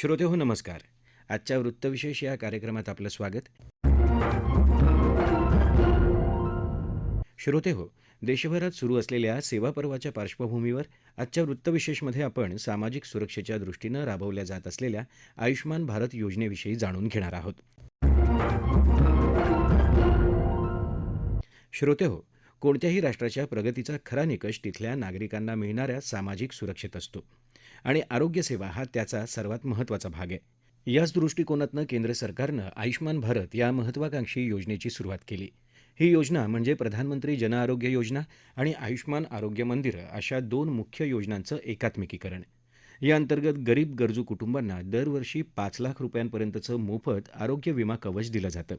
श्रोते हो नमस्कार. आजच्या वृत्तविशेष या कार्यक्रमात आपलं स्वागत. श्रोते हो देशभरात सुरू असलेल्या सेवा पर्वाच्या पार्श्वभूमीवर आजच्या वृत्तविशेषमध्ये आपण सामाजिक सुरक्षेच्या दृष्टीनं राबवल्या जात असलेल्या आयुष्मान भारत योजनेविषयी जाणून घेणार आहोत. श्रोते हो कोणत्याही राष्ट्राच्या प्रगतीचा खरा निकष तिथल्या नागरिकांना मिळणाऱ्या सामाजिक सुरक्षेत असतो. आणि आरोग्यसेवा हा त्याचा सर्वात महत्त्वाचा भाग आहे. याच दृष्टिकोनातनं केंद्र सरकारनं आयुष्मान भारत या महत्त्वाकांक्षी योजनेची सुरुवात केली. ही योजना म्हणजे प्रधानमंत्री जन आरोग्य योजना आणि आयुष्मान आरोग्य मंदिरं अशा दोन मुख्य योजनांचं एकात्मिकीकरण. या अंतर्गत गरीब गरजू कुटुंबांना दरवर्षी पाच लाख रुपयांपर्यंतचं मोफत आरोग्य विमा कवच दिलं जातं.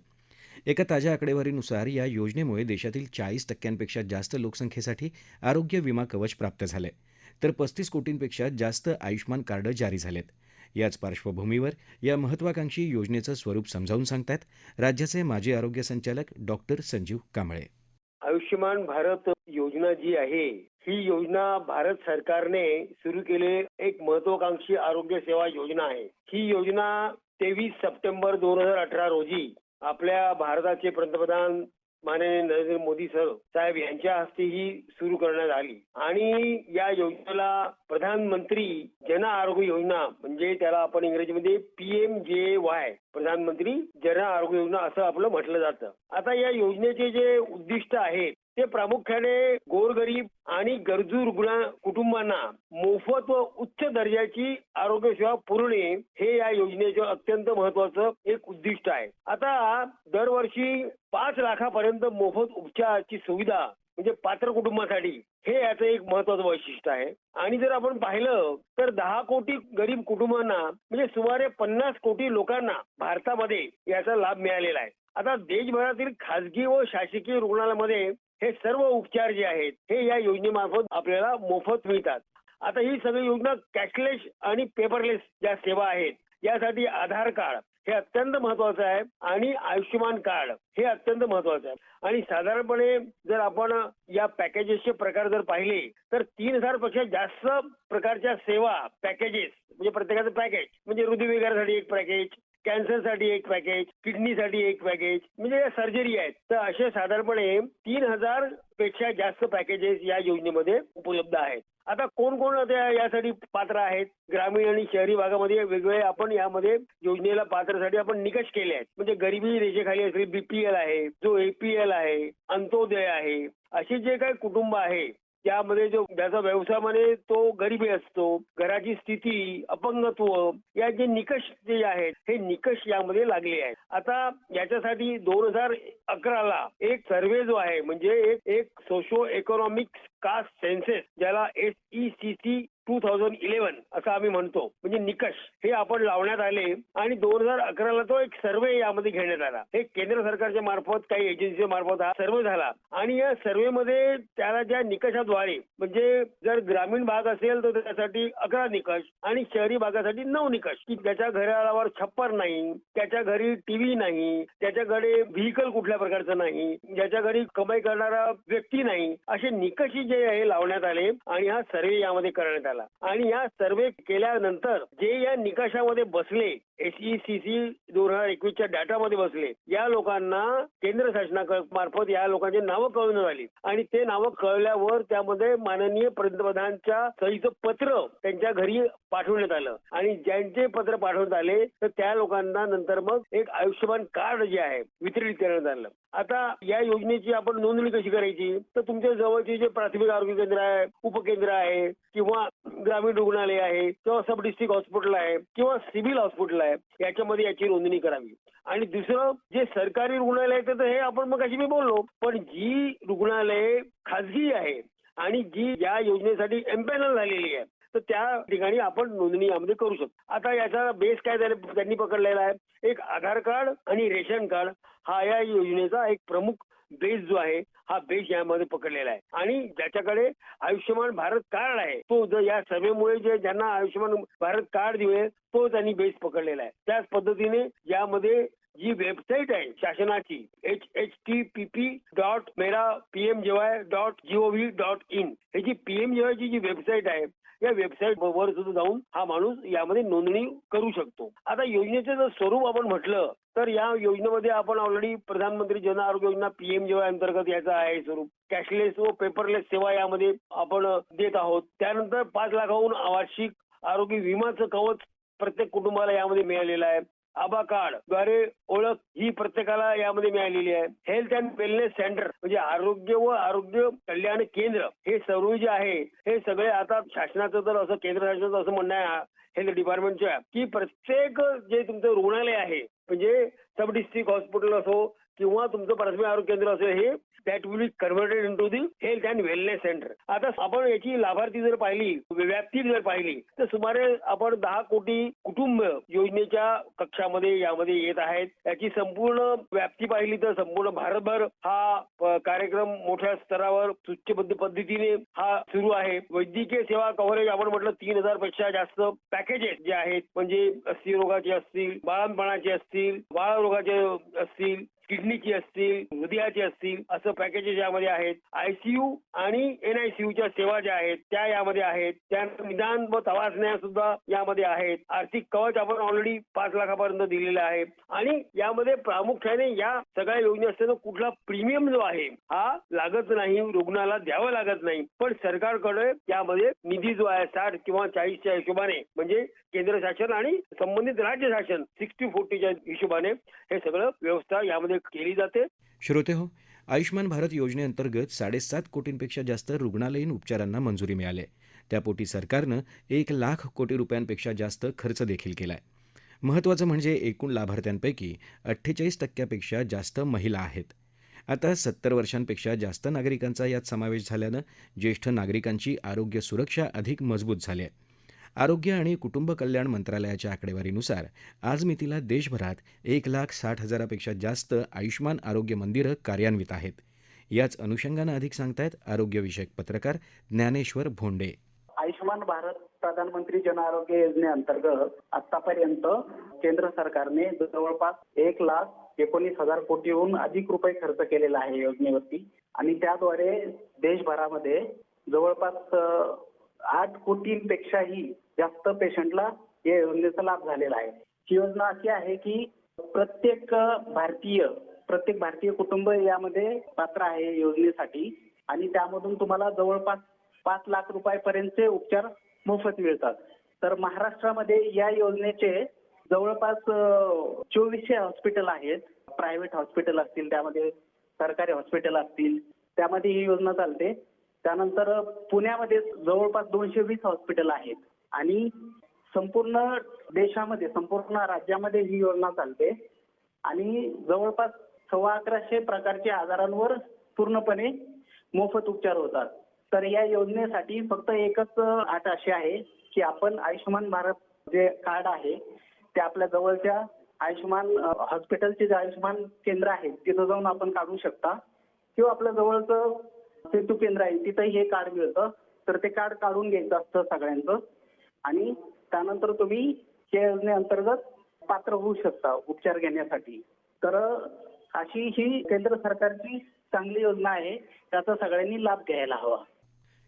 एका ताज्या आकडेवारीनुसार या योजनेमुळे देशातील चाळीस टक्क्यांपेक्षा जास्त लोकसंख्येसाठी आरोग्य विमा कवच प्राप्त झालंय. तर पस्तीस कोटींपेक्षा जास्त आयुष्मान कार्ड जारी झालेत. याच पार्श्वभूमीवर या महत्वाकांक्षी योजनेचं स्वरूप समजावून सांगतायत राज्याचे माजी आरोग्य संचालक डॉक्टर संजीव कांबळे. आयुष्यमान भारत योजना जी आहे ही योजना भारत सरकारने सुरू केले एक महत्वाकांक्षी आरोग्य सेवा योजना आहे. ही योजना तेवीस सप्टेंबर दोन हजार अठरा रोजी आपल्या भारताचे पंतप्रधान माननीय नरेंद्र मोदी सर साहेब यांच्या हस्ते ही सुरू करण्यात आली. आणि या योजनेला प्रधानमंत्री जन आरोग्य योजना म्हणजे त्याला आपण इंग्रजीमध्ये पी एम जे वाय प्रधानमंत्री जन आरोग्य योजना असं आपलं म्हटलं जातं. आता या योजनेचे जे उद्दिष्ट आहेत ते प्रामुख्याने गोरगरीब आणि गरजू रुग्ण कुटुंबांना मोफत व उच्च दर्जाची आरोग्य सेवा पुरवणे हे या योजनेचं अत्यंत महत्वाचं एक उद्दिष्ट आहे. आता दरवर्षी पाच लाखापर्यंत मोफत उपचाराची सुविधा म्हणजे पात्र कुटुंबासाठी हे याचं एक महत्वाचं वैशिष्ट्य आहे. आणि जर आपण पाहिलं तर दहा कोटी गरीब कुटुंबांना म्हणजे सुमारे पन्नास कोटी लोकांना भारतामध्ये याचा लाभ मिळालेला आहे. आता देशभरातील खासगी व शासकीय रुग्णालयामध्ये हे सर्व उपचार जे आहेत हे या योजनेमार्फत आपल्याला मोफत मिळतात. आता ही सगळी योजना कॅशलेस आणि पेपरलेस ज्या सेवा आहेत यासाठी आधार कार्ड हे अत्यंत महत्वाचं आहे आणि आयुष्यमान कार्ड हे अत्यंत महत्वाचं आहे. आणि साधारणपणे जर आपण या पॅकेजेसचे प्रकार जर पाहिले तर तीन हजारपेक्षा जास्त प्रकारच्या सेवा पॅकेजेस म्हणजे प्रत्येकाचं पॅकेज म्हणजे हृदयविकारासाठी एक पॅकेज कॅन्सरसाठी एक पॅकेज किडनीसाठी एक पॅकेज म्हणजे सर्जरी आहेत. तर असे साधारणपणे तीन हजारपेक्षा जास्त पॅकेजेस या योजनेमध्ये उपलब्ध आहेत. आता कोण कोण यासाठी पात्र आहेत? ग्रामीण आणि शहरी भागामध्ये वेगवेगळे आपण यामध्ये योजनेला पात्रसाठी आपण निकष केले आहेत. म्हणजे गरिबी रेषेखाली असलेली बीपीएल आहे जो एपीएल आहे अंत्योदय आहे असे जे काही कुटुंब आहे त्यामध्ये जो ज्याचा व्यवसायामध्ये तो गरिबी असतो घराची स्थिती अपंगत्व या जे निकष जे आहेत हे निकष यामध्ये लागले आहेत. आता याच्यासाठी दोन हजार अकराला एक सर्वे जो आहे म्हणजे एक एक सोशो इकॉनॉमिक कास्ट सेन्सेस ज्याला S E C C two thousand eleven असं आम्ही म्हणतो. म्हणजे निकष हे आपण लावण्यात आले आणि दोन हजार अकराला तो एक सर्वे यामध्ये घेण्यात आला. हे केंद्र सरकारच्या मार्फत काही एजन्सीच्या मार्फत हा सर्वे झाला. आणि या सर्वेमध्ये त्याला ज्या निकषाद्वारे म्हणजे जर ग्रामीण भाग असेल तर त्यासाठी अकरा निकष आणि शहरी भागासाठी नऊ निकष. की त्याच्या घरावर छप्पर नाही त्याच्या घरी टीव्ही नाही त्याच्याकडे व्हेकल कुठल्या प्रकारचं नाही ज्याच्या घरी कमाई करणारा व्यक्ती नाही असे निकष जे हे लावण्यात आले आणि हा सर्वे यामध्ये करण्यात आला. आणि या सर्वे केल्यानंतर जे या निकषामध्ये बसले एसईसीसी दोन हजार एकवीसच्या डाटामध्ये बसले. या लोकांना केंद्र शासनामार्फत या लोकांची नावं कळून आली. आणि ते नावं कळल्यावर त्यामध्ये माननीय पंतप्रधानच्या सहीचं पत्र त्यांच्या घरी पाठवण्यात आलं. आणि ज्यांचे पत्र पाठवण्यात आले तर त्या लोकांना नंतर मग एक आयुष्यमान कार्ड जे आहे वितरित करण्यात आलं. आता या योजनेची आपण नोंदणी कशी करायची? तर तुमच्या जवळचे जे प्राथमिक आरोग्य केंद्र आहे उपकेंद्र आहे किंवा ग्रामीण रुग्णालय आहे किंवा सब डिस्ट्रिक्ट हॉस्पिटल आहे किंवा सिव्हिल हॉस्पिटल आहे याच्यामध्ये याची नोंदणी करावी. आणि दुसरं जे सरकारी रुग्णालय आहे तर हे आपण मग अशी मी बोललो पण जी रुग्णालय खाजगी आहे आणि जी या योजनेसाठी एम्पॅनल झालेली आहे तर त्या ठिकाणी आपण नोंदणी यामध्ये करू शकतो. आता याचा बेस काय त्यांनी पकडलेला आहे? एक आधार कार्ड आणि रेशन कार्ड हा या योजनेचा एक प्रमुख बेस जो आहे हा बेस यामध्ये पकडलेला आहे. आणि ज्याच्याकडे आयुष्यमान भारत कार्ड आहे तो जर या सभेमुळे जे ज्यांना आयुष्यमान भारत कार्ड दिले तो त्यांनी बेस पकडलेला आहे. त्याच पद्धतीने यामध्ये जी वेबसाईट आहे शासनाची H H T P P dot mera PM JAY dot G O V dot in ही जी पीएम जेवायची जी वेबसाईट आहे या वेबसाईट वर सुद्धा जाऊन हा माणूस यामध्ये नोंदणी करू शकतो. आता योजनेचं जर स्वरूप आपण म्हटलं तर या योजनेमध्ये आपण ऑलरेडी प्रधानमंत्री जन आरोग्य योजना पीएमजेवाय अंतर्गत याचं आहे स्वरूप कॅशलेस व पेपरलेस सेवा यामध्ये आपण देत आहोत. त्यानंतर पाच लाखाहून वार्षिक आरोग्य विमाचं कवच प्रत्येक कुटुंबाला यामध्ये मिळालेलं आहे. आबा कार्डद्वारे ओळख ही प्रत्येकाला यामध्ये मिळालेली आहे. हेल्थ अँड वेलनेस सेंटर म्हणजे आरोग्य व आरोग्य कल्याण केंद्र हे सर्व जे आहे हे सगळे आता शासनाचं तर असं केंद्र शासनाचं असं म्हणणं आहे हेल्थ डिपार्टमेंटच्या की प्रत्येक जे तुमचं रुग्णालय आहे म्हणजे सब डिस्ट्रिक्ट हॉस्पिटल असो किंवा तुमचं प्राथमिक आरोग्य केंद्र असेल हे that will be converted into the health and wellness centre आता आपण याची लाभार्थी जर पाहिली व्याप्ती जर पाहिली तर सुमारे आपण दहा कोटी कुटुंब योजनेच्या कक्षामध्ये यामध्ये येत आहेत. याची संपूर्ण व्याप्ती पाहिली तर संपूर्ण भारतभर हा कार्यक्रम मोठ्या स्तरावर सूच्यबद्ध पद्धतीने हा सुरू आहे. वैद्यकीय सेवा कव्हरेज आपण म्हटलं तीन हजारपेक्षा जास्त पॅकेजेस जे आहेत. म्हणजे अस्सी रोगाचे असतील बाळणपणाचे असतील बाळ रोगाचे असतील किडनीची असतील हृदयाची असतील असं पॅकेजेस यामध्ये आहेत. आयसीयू आणि एनआयसीयूच्या सेवा ज्या आहेत त्या यामध्ये आहेत. त्यानंतर निदान व तपासण्या सुद्धा यामध्ये आहेत. आर्थिक कवच आपण ऑलरेडी पाच लाखापर्यंत दिलेलं आहे. आणि यामध्ये प्रामुख्याने या सगळ्या योजना असताना कुठला प्रीमियम जो आहे हा लागत नाही रुग्णाला द्यावा लागत नाही. पण सरकारकडे यामध्ये निधी जो आहे साठ किंवा चाळीसच्या हिशोबाने म्हणजे केंद्र शासन आणि संबंधित राज्य शासन सिक्स्टी फोर्टीच्या हिशोबाने हे सगळं व्यवस्था यामध्ये केली जाते? श्रोते हो आयुष्मान भारत योजनेअंतर्गत साडेसात कोटींपेक्षा जास्त रुग्णालयीन उपचारांना मंजुरी मिळाली आहे. त्यापोटी सरकारनं एक लाख कोटी रुपयांपेक्षा जास्त खर्च देखील केलाय. महत्त्वाचं म्हणजे एकूण लाभार्थ्यांपैकी अठ्ठेचाळीस टक्क्यापेक्षा जास्त महिला आहेत. आता सत्तर वर्षांपेक्षा जास्त नागरिकांचा यात समावेश झाल्यानं ज्येष्ठ नागरिकांची आरोग्य सुरक्षा अधिक मजबूत झाली आहे. आरोग्य आणि कुटुंब कल्याण मंत्रालयाच्या आकडेवारीनुसार आज मितीला देशभरात एक लाख साठ हजारापेक्षा जास्त आयुष्मान आरोग्य मंदिरं कार्यान्वित आहेत. याच अनुषंगानं अधिक सांगतायत आरोग्यविषयक पत्रकार ज्ञानेश्वर भोंडे. आयुष्यमान भारत प्रधानमंत्री जन आरोग्य योजनेअंतर्गत आतापर्यंत केंद्र सरकारने जवळपास एक लाख एकोणीस हजार कोटीहून अधिक रुपये खर्च केलेला आहे योजनेवरती. आणि त्याद्वारे देशभरामध्ये जवळपास आठ कोटींपेक्षाही जास्त पेशंटला या योजनेचा लाभ झालेला आहे. ही योजना अशी आहे की प्रत्येक भारतीय प्रत्येक भारतीय कुटुंब यामध्ये पात्र आहे योजनेसाठी आणि त्यामधून तुम्हाला जवळपास पाच लाख रुपयापर्यंतचे उपचार मोफत मिळतात. तर महाराष्ट्रामध्ये या योजनेचे जवळपास चोवीसशे हॉस्पिटल आहेत. प्रायव्हेट हॉस्पिटल असतील त्यामध्ये सरकारी हॉस्पिटल असतील त्यामध्ये ही योजना चालते. त्यानंतर पुण्यामध्ये जवळपास दोनशे वीस हॉस्पिटल आहेत. आणि संपूर्ण देशामध्ये संपूर्ण राज्यामध्ये ही योजना चालते. आणि जवळपास सव्वा अकराशे प्रकारच्या आजारांवर पूर्णपणे मोफत उपचार होतात. तर या योजनेसाठी फक्त एकच अट अशी आहे की आपण आयुष्यमान भारत जे कार्ड आहे ते आपल्या जवळच्या आयुष्यमान हॉस्पिटलचे जे आयुष्यमान केंद्र आहे तिथं जाऊन आपण काढू शकता. किंवा आपल्या जवळचं सेतू केंद्र आहे तिथंही हे कार्ड मिळतं. तर ते कार्ड काढून घ्यायचं असतं सगळ्यांचं. आणि त्यानंतर तुम्ही या योजनेअंतर्गत पात्र होऊ शकता उपचार घेण्यासाठी. तर अशी ही केंद्र सरकारची चांगली योजना आहे त्याचा सगळ्यांनी लाभ घ्यायला हवा.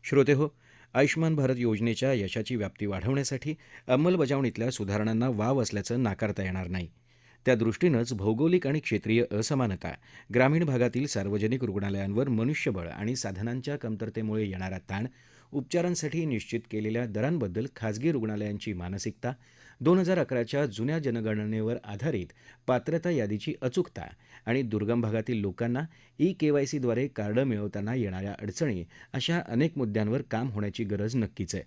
श्रोते हो आयुष्मान भारत योजनेच्या यशाची व्याप्ती वाढवण्यासाठी अंमलबजावणीतल्या सुधारणांना वाव असल्याचं नाकारता येणार नाही. त्या दृष्टीनंच भौगोलिक आणि क्षेत्रीय असमानता ग्रामीण भागातील सार्वजनिक रुग्णालयांवर मनुष्यबळ आणि साधनांच्या कमतरतेमुळे येणारा ताण उपचारांसाठी निश्चित केलेल्या दरांबद्दल खाजगी रुग्णालयांची मानसिकता दोन हजार अकराच्या जुन्या जनगणनेवर आधारित पात्रता यादीची अचूकता आणि दुर्गम भागातील लोकांना ई केवायसीद्वारे कार्ड मिळवताना येणाऱ्या अडचणी अशा अनेक मुद्द्यांवर काम होण्याची गरज नक्कीच आहे.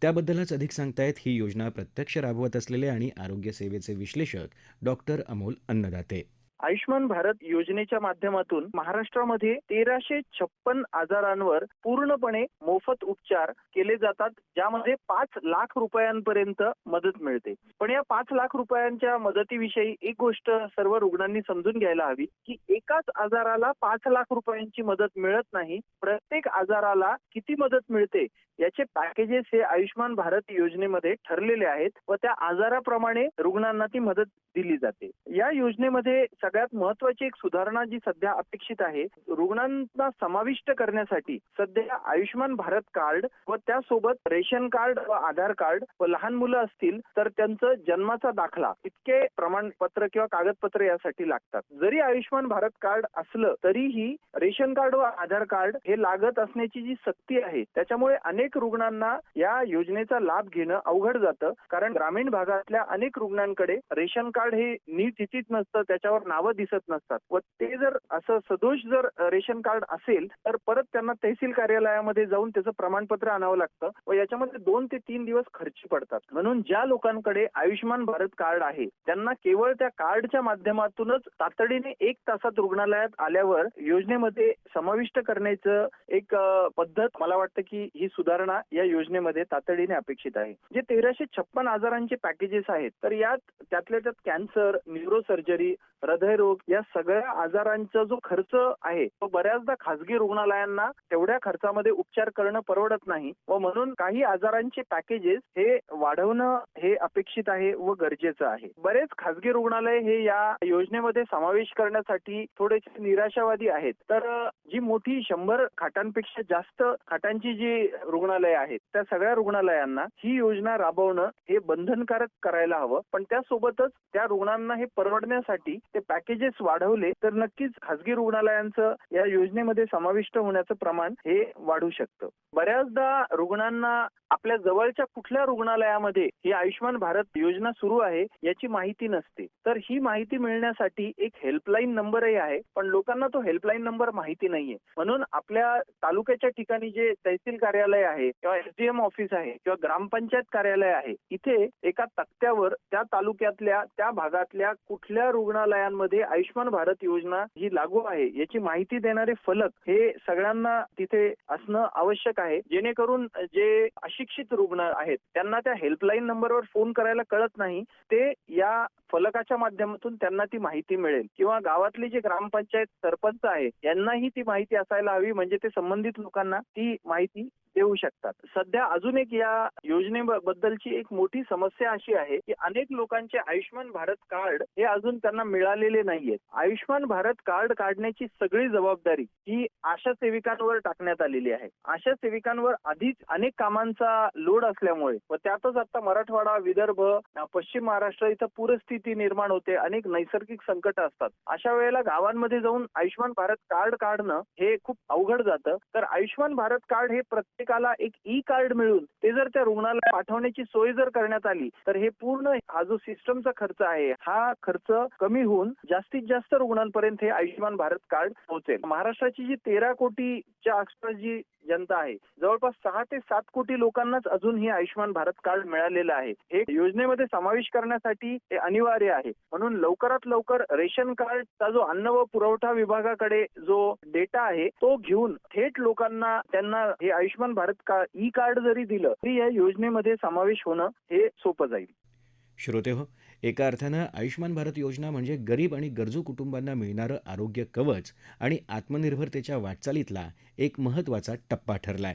त्याबद्दलच अधिक सांगतायत ही योजना प्रत्यक्ष राबवत असलेले आणि आरोग्य सेवेचे विश्लेषक डॉक्टर अमोल अन्नदाते. आयुष्यमान भारत योजनेच्या माध्यमातून महाराष्ट्रामध्ये तेराशे छप्पन आजारांवर पूर्णपणे मोफत उपचार केले जातात ज्यामध्ये पाच लाख रुपयांपर्यंत मदत मिळते. पण या पाच लाख रुपयांच्या मदतीविषयी एक गोष्ट सर्व रुग्णांनी समजून घ्यायला हवी की एकाच आजाराला पाच लाख रुपयांची मदत मिळत नाही प्रत्येक आजाराला किती मदत मिळते याचे पॅकेजेस हे आयुष्यमान भारत योजनेमध्ये ठरलेले आहेत व त्या आजाराप्रमाणे रुग्णांना ती मदत दिली जाते. या योजनेमध्ये सगळ्यात महत्वाची एक सुधारणा जी सध्या अपेक्षित आहे रुग्णांना समाविष्ट करण्यासाठी सध्या आयुष्यमान भारत कार्ड व त्यासोबत रेशन कार्ड व आधार कार्ड व लहान मुलं असतील तर त्यांचं जन्माचा दाखला इतके प्रमाणपत्र किंवा कागदपत्र यासाठी लागतात. जरी आयुष्यमान भारत कार्ड असलं तरीही रेशन कार्ड व आधार कार्ड हे लागत असण्याची जी सक्ती आहे त्याच्यामुळे अनेक रुग्णांना या योजनेचा लाभ घेणं अवघड जातं. कारण ग्रामीण भागातल्या अनेक रुग्णांकडे रेशन कार्ड हे नीट स्थितीत नसतं त्याच्यावर नावं दिसत नसतात. व ते जर असं सदोष जर रेशन कार्ड असेल तर परत त्यांना तहसील कार्यालयामध्ये जाऊन त्याचं प्रमाणपत्र आणावं लागतं व याच्यामध्ये दोन ते तीन दिवस खर्च पडतात. म्हणून ज्या लोकांकडे आयुष्यमान भारत कार्ड आहे त्यांना केवळ त्या कार्डच्या माध्यमातूनच तातडीने एक तासात रुग्णालयात आल्यावर योजनेमध्ये समाविष्ट करण्याचं एक पद्धत मला वाटतं की ही सुधारणा या योजनेमध्ये तातडीने अपेक्षित आहे. जे तेराशे छप्पन आजारांचे पॅकेजेस आहेत तर यात त्यातल्या त्यात कॅन्सर न्यूरोसर्जरी हृदयरोग या सगळ्या आजारांचा जो खर्च आहे तो बऱ्याचदा खासगी रुग्णालयांना तेवढ्या खर्चामध्ये उपचार करणं परवडत नाही व म्हणून काही आजारांचे पॅकेजेस हे वाढवणं हे अपेक्षित आहे व गरजेचं आहे. बरेच खासगी रुग्णालय हे या योजनेमध्ये समावेश करण्यासाठी थोडेसे निराशावादी आहेत. तर जी मोठी शंभर खाटांपेक्षा जास्त खाटांची जी रुग्णालय आहेत त्या सगळ्या रुग्णालयांना ही योजना राबवणं हे बंधनकारक करायला हवं. पण त्यासोबतच त्या रुग्णांना हे परवडण्यासाठी ते पॅकेजेस वाढवले तर नक्कीच खासगी रुग्णालयांचं या योजनेमध्ये समाविष्ट होण्याचं प्रमाण हे वाढू शकतं. बऱ्याचदा रुग्णांना आपल्या जवळच्या कुठल्या रुग्णालयामध्ये ही आयुष्यमान भारत योजना सुरू आहे याची माहिती नसते. तर ही माहिती मिळण्यासाठी एक हेल्पलाईन नंबरही आहे. पण लोकांना तो हेल्पलाईन नंबर माहिती नाही. नाहीये. म्हणून आपल्या तालुक्याच्या ठिकाणी जे तहसील कार्यालय आहे किंवा एसडीएम ऑफिस आहे किंवा ग्रामपंचायत कार्यालय आहे इथे एका तक्त्यावर त्या तालुक्यातल्या त्या भागातल्या कुठल्या रुग्णालयांमध्ये आयुष्यमान भारत योजना ही लागू आहे याची माहिती देणारे फलक हे सगळ्यांना तिथे असणं आवश्यक आहे. जेणेकरून जे अशिक्षित रुग्ण आहेत त्यांना त्या हेल्पलाईन नंबरवर फोन करायला कळत नाही ते या फलकाच्या माध्यमातून त्यांना ती माहिती मिळेल. किंवा गावातले जे ग्रामपंचायत सरपंच आहे यांनाही ती माहिती असायला हवी म्हणजे ते संबंधित लोकांना ती माहिती देऊ शकतात. सध्या अजून एक या योजनेबद्दलची एक मोठी समस्या अशी आहे की अनेक लोकांचे आयुष्यमान भारत कार्ड हे अजून त्यांना मिळालेले नाहीयेत आयुष्यमान भारत कार्ड काढण्याची सगळी जबाबदारी ही आशा सेविकांवर टाकण्यात आलेली आहे. आशा सेविकांवर आधीच अनेक कामांचा लोड असल्यामुळे व त्यातच आता मराठवाडा विदर्भ पश्चिम महाराष्ट्र इथं पूरस्थिती निर्माण होते. अनेक नैसर्गिक संकट असतात. अशा वेळेला गावांमध्ये जाऊन आयुष्यमान भारत कार्ड काढणं हे खूप अवघड जातं. तर आयुष्यमान भारत कार्ड हे प्रत्येक प्रत्येकाला एक ई कार्ड मिळून ते जर त्या रुग्णाला पाठवण्याची सोय जर करण्यात आली तर हे पूर्ण हा जो सिस्टमचा खर्च आहे हा खर्च कमी होऊन जास्तीत जास्त रुग्णांपर्यंत हे आयुष्यमान भारत कार्ड पोहोचेल. महाराष्ट्राची जी तेरा कोटीच्या आसपास जी जनता आहे जवळपास सहा ते सात कोटी लोकांनाच अजून हे आयुष्यमान भारत कार्ड मिळालेलं आहे. हे योजनेमध्ये समावेश करण्यासाठी हे अनिवार्य आहे. म्हणून लवकरात लवकर रेशन कार्डचा जो अन्न व पुरवठा विभागाकडे जो डेटा आहे तो घेऊन थेट लोकांना त्यांना हे आयुष्यमान भारत का ई कार्ड जरी दिलं तरी या योजनेमध्ये समावेश होणं हे सोपं जाईल. श्रोते हो एका अर्थानं आयुष्मान भारत योजना म्हणजे गरीब आणि गरजू कुटुंबांना मिळणारं आरोग्य कवच आणि आत्मनिर्भरतेच्या वाटचालीतला एक महत्त्वाचा टप्पा ठरलाय.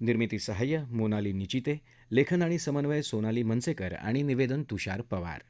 निर्मिती सहाय्य मोनाली निचिते लेखन आणि समन्वय सोनाली मनसेकर आणि निवेदन तुषार पवार.